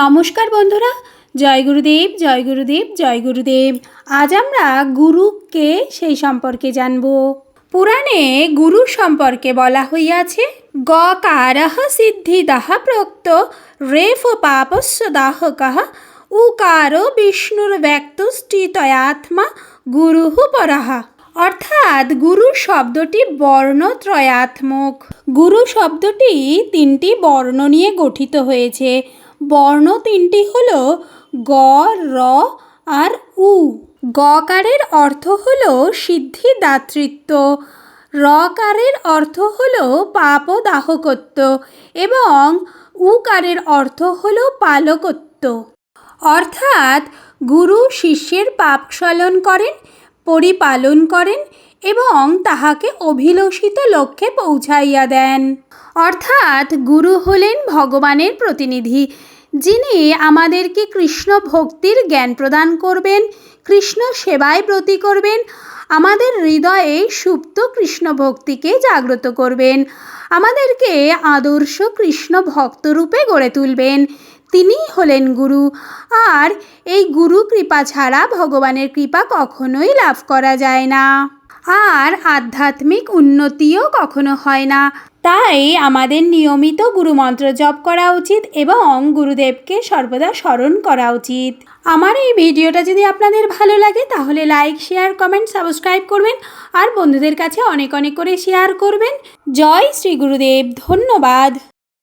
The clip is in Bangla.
নমস্কার বন্ধুরা, জয় গুরুদেব জয় গুরুদেব জয় গুরুদেব। আজ আমরা গুরুকে সেই সম্পর্কে জানব। পুরাণে গুরু সম্পর্কে বলা হইয়াছে গ কারহ সিদ্ধি দাহ প্রোক্ত, রেফ পাপস্য দাহ কহ উকার বিষ্ণুর ব্যক্তষ্টিতয়াত্মা গুরুহু পরাহা। অর্থাৎ গুরু শব্দটি বর্ণত্রয়াত্মক গুরু শব্দটি তিনটি বর্ণ নিয়ে গঠিত হয়েছে। বর্ণ তিনটি হল গ, র, আর উ। গকারের অর্থ হল সিদ্ধি দাতৃত্ব। রকারের অর্থ হল পাপ দাহকত্ব এবং উকারের অর্থ হল পালকত্ব। অর্থাৎ গুরু শিষ্যের পাপ স্খলন করেন, পরিপালন করেন এবং তাহাকে অভিলষিত লক্ষ্যে পৌঁছাইয়া দেন। অর্থাৎ গুরু হলেন ভগবানের প্রতিনিধি। যিনি আমাদেরকে কৃষ্ণ ভক্তির জ্ঞান প্রদান করবেন, কৃষ্ণ সেবায় ব্রতী করবেন, আমাদের হৃদয়ে সুপ্ত কৃষ্ণ ভক্তিকে জাগ্রত করবেন, আমাদেরকে আদর্শ কৃষ্ণ ভক্তরূপে গড়ে তুলবেন। তিনিই হলেন গুরু। আর এই গুরু কৃপা ছাড়া ভগবানের কৃপা কখনোই লাভ করা যায় না। আর আধ্যাত্মিক উন্নতিও কখনো হয় না। তাই আমাদের নিয়মিত গুরুমন্ত্র জপ করা উচিত এবং গুরুদেবকে সর্বদা স্মরণ করা উচিত। আমার এই ভিডিওটা যদি আপনাদের ভালো লাগে, তাহলে লাইক, শেয়ার, কমেন্ট, সাবস্ক্রাইব করবেন আর বন্ধুদের কাছে অনেক অনেক করে শেয়ার করবেন। জয় শ্রী গুরুদেব, ধন্যবাদ।